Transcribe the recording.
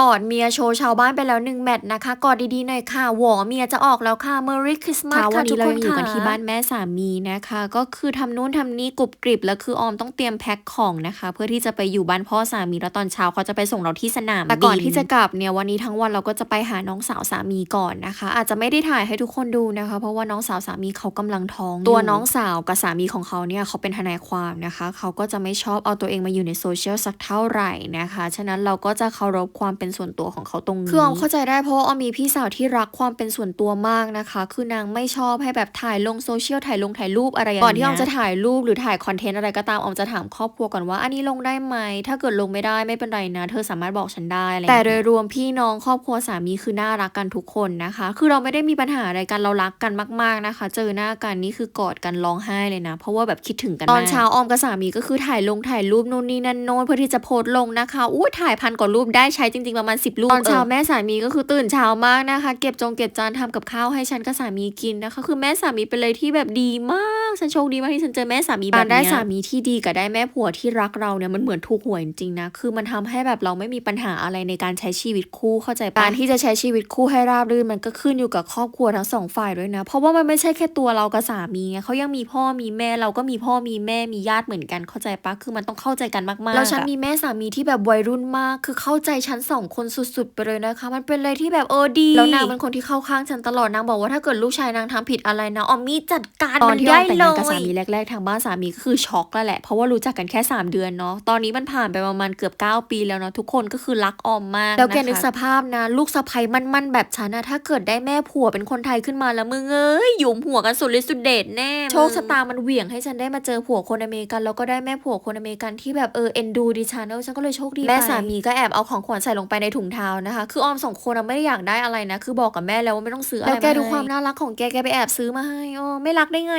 กอดเมียโชว์ชาวบ้านไปแล้วหนึ่งแมตช์นะคะ กอดดีๆหน่อยค่ะหวอเมียจะออกแล้วค่ะ Merry Christmas ค่ะค่ะวันทุนี้กเราคนยังอยู่ค่ะกันที่บ้านแม่สามีนะคะ ก็คือทำนู่นทำนี่กรุบกริบแล้วคือออมต้องเตรียมแพ็คของนะคะ เพื่อที่จะไปอยู่บ้านพ่อสามีแล้วตอนเช้าเขาจะไปส่งเราที่สนามแต่ก่อนบิที่จะกลับเนี่ยวันนี้ทั้งวันเราก็จะไปหาน้องสาวสามีก่อนนะคะ อาจจะไม่ได้ถ่ายให้ทุกคนดูนะคะ เพราะว่าน้องสาวสามีเขากำลังท้องอยู่ตัวน้องสาวกับสามีของเขาเนี่ยเขาเป็นทนายความนะคะ เขาก็จะไม่ชอบเอาตัวเองมาอยู่ในโซเชียลสักเท่าไหร่นะคะฉะนั้นเราก็จะเคารพความเป็นส่วนตัวของเขาตรงนี้คือออมเข้าใจได้เพราะว่าออมมีพี่สาวที่รักความเป็นส่วนตัวมากนะคะ คือนางไม่ชอบให้แบบถ่ายลงโซเชียลถ่ายลงถ่ายรูปอะไรอย่างเงี้ยก่อนที่ออมจะถ่ายรูปหรือถ่ายคอนเทนต์อะไรก็ตามออมจะถามครอบครัวก่อนว่าอันนี้ลงได้ไหมถ้าเกิดลงไม่ได้ไม่เป็นไรนะ เธอสามารถบอกฉันได้อะไรอย่างแต่เงี้ยโดยรวมพี่น้องครอบครัวสามีคือน่ารักกันทุกคนนะคะ คือเราไม่ได้มีปัญหาอะไรกันเรารักกันมาก ๆนะคะ เจอหน้ากันนี่คือกอดกันร้องไห้เลยนะ เพราะว่าแบบคิดถึงกันตอนมกเช้าออมกับสามีก็คือถ่ายลงถ่ายรูปนู่นนี่นั่นโน้นเพื่อที่จะโพสต์ลงนะคะอู้ถ่ายพันกว่ารูปได้ใช้จริงๆประมาณ 10รูปตอนเช้าแม่สามีก็คือตื่นเช้ามากนะคะ เก็บจงเก็บจานทำกับข้าวให้ฉันกับสามีกินนะคะ คือแม่สามีเป็นเลยที่แบบดีมาก ฉันโชคดีมากที่ฉันเจอแม่สามีแบบการได้เนี้ยสามีที่ดีกับได้แม่ผัวที่รักเราเนี่ยมันเหมือนถูกหวยจริงๆนะคือมันทำให้แบบเราไม่มีปัญหาอะไรในการใช้ชีวิตคู่เข้าใจปะการที่จะใช้ชีวิตคู่ให้ราบรื่นมันก็ขึ้นอยู่กับครอบครัวทั้งสองฝ่ายด้วยนะ เพราะว่ามันไม่ใช่แค่ตัวเรากับสามีไงเขายังมีพ่อมีแม่เราก็มีพ่อมีแม่มีญาติเหมือนกันเข้าใจปะคือมันต้องเข้าใจกันมากๆแล้วฉันอะมีแม่สามีที่แบบวัยรุ่นมาก คือเข้าใจฉันสองคนสุดๆ ไปเลยนะคะ มันเป็นเลยที่แบบเออดีแล้วนางเป็นคนที่เข้าข้างฉันตลอดนางบอกว่าถ้าเกิดลูกชายนางทำผิดอะไรนะออมมี่จัดการตอมันนที่อได้อมแต่งเลงานกับสามียแรก ๆ ทางบ้านสามีก็คือช็อกแล้วแหละ เพราะว่ารู้จักกันแค่ 3 เดือนเนาะตอนนี้มันผ่านไปประมาณเกือบ 9 ปีแล้วเนาะทุกคนก็คือรักออมมากแล้วแกะคะนึกสภาพนะ ลูกสะใภ้มั่นๆแบบฉันนะถ้าเกิดได้แม่ผัวเป็นคนไทยขึ้นมาแล้วมึงเอ้ยหยุมหัวกันสุดฤทธิ์สุดเดชแน่โชคชะตามันเหวี่ยงให้ฉันได้มาเจอผัวคนอเมริกันแล้วก็ได้แม่ผัวคนอเมริกันที่แบบเออเอ็นดูดิฉันเออฉันก็เลยโชคดีแม่สามีก็แอบเอาของขวัญใส่ลงไปไปในถุงเท้านะคะ คือออมสองคนอะไม่ได้อยากได้อะไรนะ คือบอกกับแม่แล้วว่าไม่ต้องซื้ออะไรแล้วแกดูความน่ารักของแกแกไปแอบซื้อมาให้โอ้ไม่รักได้ไง